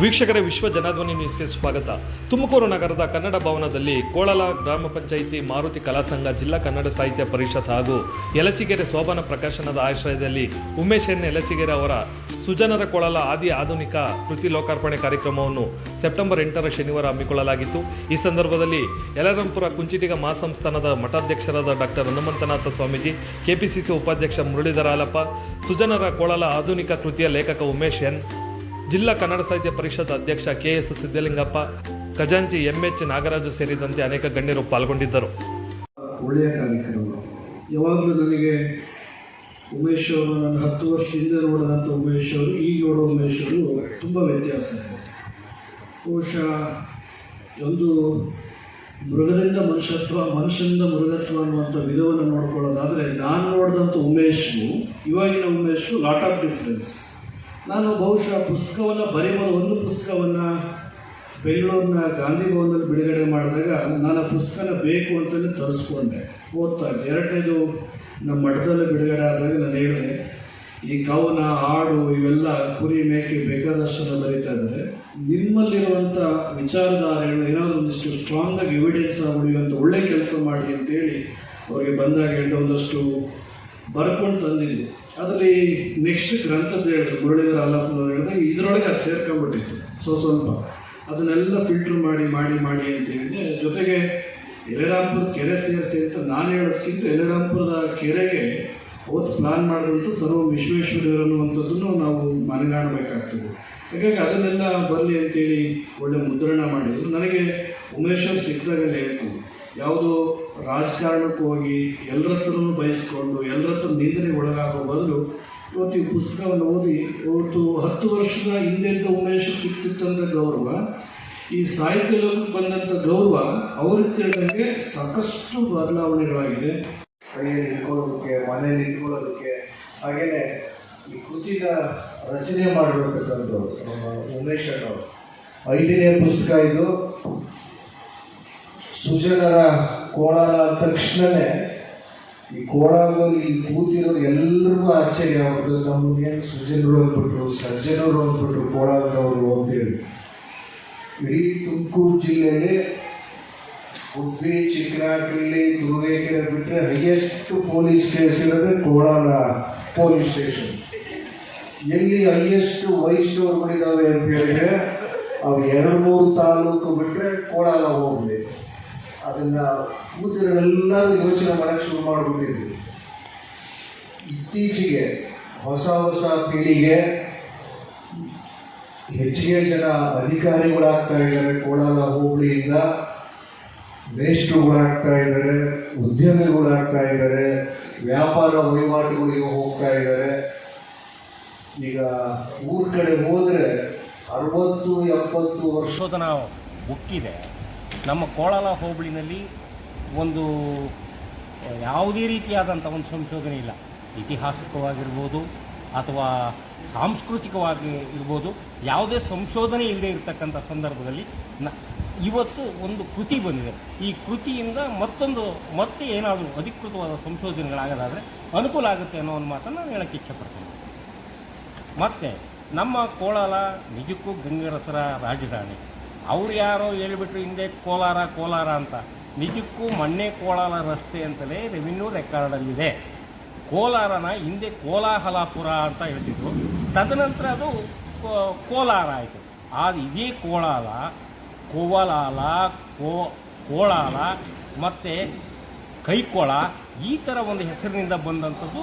ವೀಕ್ಷಕರೇ, ವಿಶ್ವ ಜನಾಧ್ವನಿ ನ್ಯೂಸ್ಗೆ ಸ್ವಾಗತ. ತುಮಕೂರು ನಗರದ ಕನ್ನಡ ಭವನದಲ್ಲಿ ಕೋಳಲ ಗ್ರಾಮ ಪಂಚಾಯಿತಿ ಮಾರುತಿ ಕಲಾ ಸಂಘ, ಜಿಲ್ಲಾ ಕನ್ನಡ ಸಾಹಿತ್ಯ ಪರಿಷತ್ ಹಾಗೂ ಯಲಚಿಗೆರೆ ಶೋಭನ ಪ್ರಕಾಶನದ ಆಶ್ರಯದಲ್ಲಿ ಉಮೇಶ್ ಎನ್. ಯಲಚಿಗೆರೆ ಅವರ ಸುಜನರ ಕೊಳಲ ಆದಿ ಆಧುನಿಕ ಕೃತಿ ಲೋಕಾರ್ಪಣೆ ಕಾರ್ಯಕ್ರಮವನ್ನು ಸೆಪ್ಟೆಂಬರ್ ಎಂಟರ ಶನಿವಾರ ಹಮ್ಮಿಕೊಳ್ಳಲಾಗಿತ್ತು. ಈ ಸಂದರ್ಭದಲ್ಲಿ ಯಲರಂಪುರ ಕುಂಚಿಟಿಗ ಮಹಾಸಂಸ್ಥಾನದ ಮಠಾಧ್ಯಕ್ಷರಾದ ಡಾಕ್ಟರ್ ಹನುಮಂತನಾಥ ಸ್ವಾಮೀಜಿ, ಕೆಪಿಸಿಸಿ ಉಪಾಧ್ಯಕ್ಷ ಮುರಳೀಧರ ಹಾಲಪ್ಪ, ಸುಜನರ ಕೊಳಲ ಆಧುನಿಕ ಕೃತಿಯ ಲೇಖಕ ಉಮೇಶ್ ಎನ್. ಜಿಲ್ಲಾ ಕನ್ನಡ ಸಾಹಿತ್ಯ ಪರಿಷತ್ ಅಧ್ಯಕ್ಷ ಕೆ ಎಸ್ ಸಿದ್ದಲಿಂಗಪ್ಪ ಖಜಾಂಚಿ ಎಂಎಚ್ ನಾಗರಾಜು ಸೇರಿದಂತೆ ಅನೇಕ ಗಣ್ಯರು ಪಾಲ್ಗೊಂಡಿದ್ದರು. ಒಳ್ಳೆಯ ಕಾರ್ಯಕ್ರಮ. ಯಾವಾಗಲೂ ನನಗೆ ಉಮೇಶ್ ಅವರು ನಾನು ಹತ್ತು ವರ್ಷ ಹಿಂದೆ ನೋಡಿದಂಥ ಉಮೇಶ್ ಅವರು, ಈಗ ನೋಡೋ ಉಮೇಶ್ ಅವರು ತುಂಬ ವ್ಯತ್ಯಾಸ ಇದೆ. ಬಹುಶಃ ಒಂದು ಮೃಗದಿಂದ ಮನುಷ್ಯತ್ವ, ಮನುಷ್ಯನಿಂದ ಮೃಗತ್ವ ಅನ್ನುವಂಥ ವಿಧವನ್ನು ನೋಡ್ಕೊಳ್ಳೋದಾದರೆ, ನಾನು ನೋಡಿದಂಥ ಉಮೇಶ್ಗೂ, ಇವಾಗಿನ ಉಮೇಶ್ಗೂ ಲಾಟ್ ಆಫ್ ಡಿಫ್ರೆನ್ಸ್ ನಾನು ಬಹುಶಃ ಪುಸ್ತಕವನ್ನು ಬರೀಬೋದು, ಒಂದು ಪುಸ್ತಕವನ್ನು ಬೆಂಗಳೂರಿನ ಗಾಂಧಿ ಭವನದಲ್ಲಿ ಬಿಡುಗಡೆ ಮಾಡಿದಾಗ ನಾನು ಆ ಪುಸ್ತಕನ ಬೇಕು ಅಂತಲೇ ತರಿಸ್ಕೊಂಡೆ. ಓದ್ತಾ ಎರಡನೇದು, ನಮ್ಮ ಮಠದಲ್ಲಿ ಬಿಡುಗಡೆ ಆದಾಗ ನಾನು ಹೇಳಿದೆ, ಈ ಕವನ, ಹಾಡು, ಇವೆಲ್ಲ ಕುರಿ ಮೇಕೆ ಬೇಕಾದಷ್ಟನ್ನು ಬರೀತಾ ಇದ್ದಾರೆ. ನಿಮ್ಮಲ್ಲಿರುವಂಥ ವಿಚಾರಧಾರೆಗಳು ಏನಾದರೂ ಒಂದಿಷ್ಟು ಸ್ಟ್ರಾಂಗ್ ಆಗಿ ಎವಿಡೆನ್ಸ್ ಉಳಿಯುವಂಥ ಒಳ್ಳೆ ಕೆಲಸ ಮಾಡಿ ಅಂತೇಳಿ ಅವರಿಗೆ ಬಂದಾಗ ಒಂದಷ್ಟು ಬರ್ಕೊಂಡು ತಂದಿದ್ದು. ಅದರಲ್ಲಿ ನೆಕ್ಸ್ಟ್ ಗ್ರಂಥದ್ದು ಹೇಳಿದ್ರು, ಮುರಳೀಧರ ಆಲಾಪನ ಹೇಳಿದಾಗ ಇದರೊಳಗೆ ಅದು ಸೇರ್ಕೊಂಡ್ಬಿಟ್ಟಿತ್ತು ಸೊ ಸ್ವಲ್ಪ. ಅದನ್ನೆಲ್ಲ ಫಿಲ್ಟರ್ ಮಾಡಿ ಮಾಡಿ ಮಾಡಿ ಅಂತ ಹೇಳಿದೆ ಜೊತೆಗೆ ಎಲೆರಾಂಪುರದ ಕೆರೆ ಸೇರಿಸಿ ಅಂತ ನಾನು ಹೇಳೋದಕ್ಕಿಂತ ಎಲೆರಾಂಪುರದ ಕೆರೆಗೆ ಅವತ್ತು ಪ್ಲಾನ್ ಮಾಡಿದಂಥ ಸರ್ವ ವಿಶ್ವೇಶ್ವರ್ಯರು ಅನ್ನುವಂಥದ್ದನ್ನು ನಾವು ಮನಗಾಣಬೇಕಾಗ್ತದೆ. ಹಾಗಾಗಿ ಅದನ್ನೆಲ್ಲ ಬರಲಿ ಅಂತೇಳಿ ಒಳ್ಳೆ ಮುದ್ರಣ ಮಾಡಿದ್ರು. ನನಗೆ ಉಮೇಶ್ವರ್ ಸಿಕ್ಕದಾಗಲ್ಲೇ ಸಿಕ್ಕಿದಾಗಲೇ ಹೇಳ್ತು ಯಾವುದೋ ರಾಜಕಾರಣಕ್ಕೆ ಹೋಗಿ ಎಲ್ಲರ ಹತ್ರನೂ ಬಯಸ್ಕೊಂಡು ಎಲ್ಲರ ಹತ್ರ ಒಳಗಾಗೋ ಬದಲು ಇವತ್ತು ಈ ಪುಸ್ತಕವನ್ನು ಓದಿ, ಇವತ್ತು ಹತ್ತು ವರ್ಷದ ಹಿಂದೆಂದ ಉಮೇಶ್ ಸಿಕ್ತಿತ್ತಂಥ ಗೌರವ, ಈ ಸಾಹಿತ್ಯ ಲೋಕಕ್ಕೆ ಬಂದಂಥ ಗೌರವ ಅವ್ರಿಗೆ ತಿಳಿದಂಗೆ ಸಾಕಷ್ಟು ಬದಲಾವಣೆಗಳಾಗಿದೆ. ಕೈಯಲ್ಲಿ ಇಟ್ಕೊಳ್ಳೋದಕ್ಕೆ ಮನೆಯಲ್ಲಿ ಇಟ್ಕೊಳ್ಳೋದಕ್ಕೆ ಹಾಗೆಯೇ ಈ ಕೃತಿನ ರಚನೆ ಮಾಡಿರ್ತಕ್ಕಂಥವ್ರು ನಮ್ಮ ಉಮೇಶ್ ಅವರು ಐದನೇ ಪುಸ್ತಕ ಇದು. ಸುಜನರ ಕೋಳಾರ ತಕ್ಷಣವೇ ಈ ಕೋಲಾರದಲ್ಲಿ ಕೂತಿರೋ ಎಲ್ಲರಿಗೂ ಆಶ್ಚರ್ಯ ಆಗ್ತದೆ ನಮಗೆ ಸುಜನರು ಅಂದ್ಬಿಟ್ರು ಸಜ್ಜನರು ಅಂದ್ಬಿಟ್ರು ಕೋಳಾಲದವರು ಅಂತೇಳಿ ಇಡೀ ತುಮಕೂರು ಜಿಲ್ಲೆಯಲ್ಲಿ ಉಡುಪಿ ಚಿಕ್ಕನಾಗಲಿ ತುರುವೇಕೆರೆ ಬಿಟ್ಟರೆ ಹೈಯೆಸ್ಟ್ ಪೊಲೀಸ್ ಕೇಸ್ ಇರೋದೇ ಕೋಲಾರ ಪೊಲೀಸ್ ಸ್ಟೇಷನ್. ಎಲ್ಲಿ ಹೈಯೆಸ್ಟ್ ವೈಷ್ಣವರುಗಳಿದ್ದಾವೆ ಅಂತ ಹೇಳಿದ್ರೆ ಅವು ಎರಡು ಮೂರು ತಾಲೂಕು ಬಿಟ್ಟರೆ ಕೋಳಾಲ ಹೋಗ್ಲಿ ಅದನ್ನು ಕೂತಿರೋರೆಲ್ಲರೂ ಯೋಚನೆ ಮಾಡೋಕ್ಕೆ ಶುರು ಮಾಡಿಬಿಟ್ಟಿದ್ವಿ. ಇತ್ತೀಚೆಗೆ ಹೊಸ ಹೊಸ ಪೀಳಿಗೆ ಹೆಚ್ಚಿಗೆ ಜನ ಅಧಿಕಾರಿಗಳಾಗ್ತಾ ಇದ್ದಾರೆ. ಕೋಲಾರ ಹೋಬಳಿಯಿಂದ ಮೇಷ್ಟ್ರುಗಳಾಗ್ತಾ ಇದ್ದಾರೆ, ಉದ್ಯಮಿಗಳಾಗ್ತಾ ಇದ್ದಾರೆ, ವ್ಯಾಪಾರ ವಹಿವಾಟುಗಳಿಗೆ ಹೋಗ್ತಾ ಇದ್ದಾರೆ. ಈಗ ಊರ ಕಡೆ ಹೋದರೆ ಅರವತ್ತು, ಎಪ್ಪತ್ತು ವರ್ಷದ ನಾವು ಬುಕ್ಕಿದೆ ನಮ್ಮ ಕೋಳಲ ಹೋಬಳಿನಲ್ಲಿ ಒಂದು ಯಾವುದೇ ರೀತಿಯಾದಂಥ ಒಂದು ಸಂಶೋಧನೆ ಇಲ್ಲ. ಇತಿಹಾಸಿಕವಾಗಿರ್ಬೋದು ಅಥವಾ ಸಾಂಸ್ಕೃತಿಕವಾಗಿ ಇರ್ಬೋದು, ಯಾವುದೇ ಸಂಶೋಧನೆ ಇಲ್ಲದೆ ಇರತಕ್ಕಂಥ ಸಂದರ್ಭದಲ್ಲಿ ನ, ಇವತ್ತು ಒಂದು ಕೃತಿ ಬಂದಿದೆ. ಈ ಕೃತಿಯಿಂದ ಮತ್ತೊಂದು, ಮತ್ತೆ ಏನಾದರೂ ಅಧಿಕೃತವಾದ ಸಂಶೋಧನೆಗಳಾಗೋದಾದರೆ ಅನುಕೂಲ ಆಗುತ್ತೆ ಅನ್ನೋ ಒಂದು ಮಾತನ್ನು ನಾನು ಹೇಳಕ್ಕೆ ಇಷ್ಟಪಡ್ತೀನಿ. ಮತ್ತು ನಮ್ಮ ಕೋಳಲ ನಿಜಕ್ಕೂ ಗಂಗರಸರ ರಾಜಧಾನಿ. ಅವ್ರು ಯಾರೋ ಹೇಳಿಬಿಟ್ರು ಹಿಂದೆ ಕೋಲಾರ ಕೋಲಾರ ಅಂತ. ನಿಜಕ್ಕೂ ಮಣ್ಣೆ ಕೋಲಾರ ರಸ್ತೆ ಅಂತಲೇ ರೆವಿನ್ಯೂ ರೆಕಾರ್ಡಲ್ಲಿದೆ. ಕೋಲಾರನ ಹಿಂದೆ ಕೋಲಾಹಲಾಪುರ ಅಂತ ಹೇಳ್ತಿದ್ರು. ತದನಂತರ ಅದು ಕೋಲಾರ ಆಯಿತು. ಅದು ಇದೇ ಕೋಲಾಲ ಕೋವಲಾಲ, ಕೋ, ಕೋಳಾಲ ಮತ್ತು ಕೈಕೋಳ ಈ ಥರ ಒಂದು ಹೆಸರಿನಿಂದ ಬಂದಂಥದ್ದು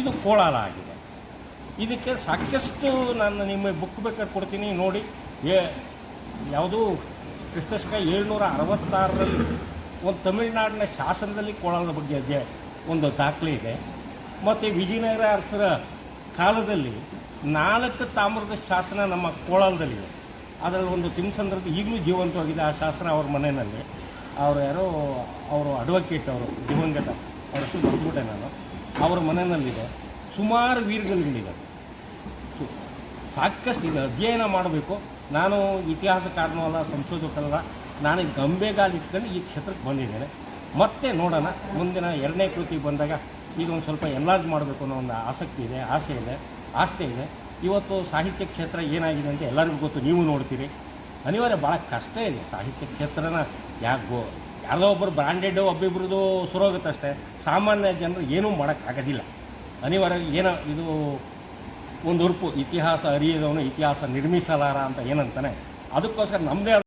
ಇದು ಕೋಲಾರ ಆಗಿದೆ. ಇದಕ್ಕೆ ಸಾಕಷ್ಟು ನಾನು ನಿಮ್ಮ ಬುಕ್ ಬೇಕಾದ್ರೆ ಕೊಡ್ತೀನಿ, ನೋಡಿ. ಯಾವುದು ಕ್ರಿಸ್ತಶಕ ಏಳ್ನೂರ ಅರವತ್ತಾರರಲ್ಲಿ ಒಂದು ತಮಿಳುನಾಡಿನ ಶಾಸನದಲ್ಲಿ ಕೋಳದ ಬಗ್ಗೆ ಅದೇ ಒಂದು ದಾಖಲೆ ಇದೆ. ಮತ್ತು ವಿಜಯನಗರ ಅರಸರ ಕಾಲದಲ್ಲಿ ನಾಲ್ಕು ತಾಮ್ರದ ಶಾಸನ ನಮ್ಮ ಕೋಲಾರದಲ್ಲಿದೆ ಅದರಲ್ಲಿ ಒಂದು ತಿಮ್ಸಂದ್ರದ್ದು ಈಗಲೂ ಜೀವಂತವಾಗಿದೆ ಆ ಶಾಸನ ಅವ್ರ ಮನೆಯಲ್ಲಿ. ಅವರು ಯಾರೋ ಅವರು ಅಡ್ವೊಕೇಟ್ ಅವರು, ದಿವಂಗತ, ಅವ್ರ ಹೆಸರು ಬಂದ್ಬಿಟ್ಟೆ ನಾನು. ಅವರ ಮನೆಯಲ್ಲಿದೆ. ಸುಮಾರು ವೀರಗಳಿದೆ ಸಾಕಷ್ಟು ಇದು ಅಧ್ಯಯನ ಮಾಡಬೇಕು. ನಾನು ಇತಿಹಾಸಕಾರನೂ ಸಂಶೋಧಕರಲ್ಲ ನಾನು ಈಗ ಗಂಬೆಗಾಲು ಇಟ್ಕೊಂಡು ಈ ಕ್ಷೇತ್ರಕ್ಕೆ ಬಂದಿದ್ದೇನೆ. ಮತ್ತೆ ನೋಡೋಣ, ಮುಂದಿನ ಎರಡನೇ ಕೃತಿ ಬಂದಾಗ ಇದೊಂದು ಸ್ವಲ್ಪ ಎನ್ಲಾರ್ಜ್ ಮಾಡಬೇಕು ಅನ್ನೋ ಒಂದು ಆಸಕ್ತಿ ಇದೆ, ಆಸೆ ಇದೆ ಆಸ್ತಿ ಇದೆ. ಇವತ್ತು ಸಾಹಿತ್ಯ ಕ್ಷೇತ್ರ ಏನಾಗಿದೆ ಅಂತ ಎಲ್ಲರಿಗೂ ಗೊತ್ತು, ನೀವು ನೋಡ್ತೀರಿ. ಅನಿವಾರ್ಯ ಭಾಳ ಕಷ್ಟ ಇದೆ ಸಾಹಿತ್ಯ ಕ್ಷೇತ್ರನ. ಯಾಕೆ ಯಾರೋ ಒಬ್ಬರು ಬ್ರ್ಯಾಂಡೆಡ್ ಒಬ್ಬಿಬ್ರದ್ದು ಸುರೋಗುತ್ತಷ್ಟೇ ಸಾಮಾನ್ಯ ಜನರು ಏನೂ ಮಾಡೋಕ್ಕಾಗೋದಿಲ್ಲ. ಅನಿವಾರ್ಯ, ಏನೋ ಇದು ಒಂದು ಉರುಪು ಇತಿಹಾಸ ಅರಿಯದವನು ಇತಿಹಾಸ ನಿರ್ಮಿಸಲಾರ ಅಂತ ಏನಂತಾನೆ. ಅದಕ್ಕೋಸ್ಕರ ನಮ್ಮದೇ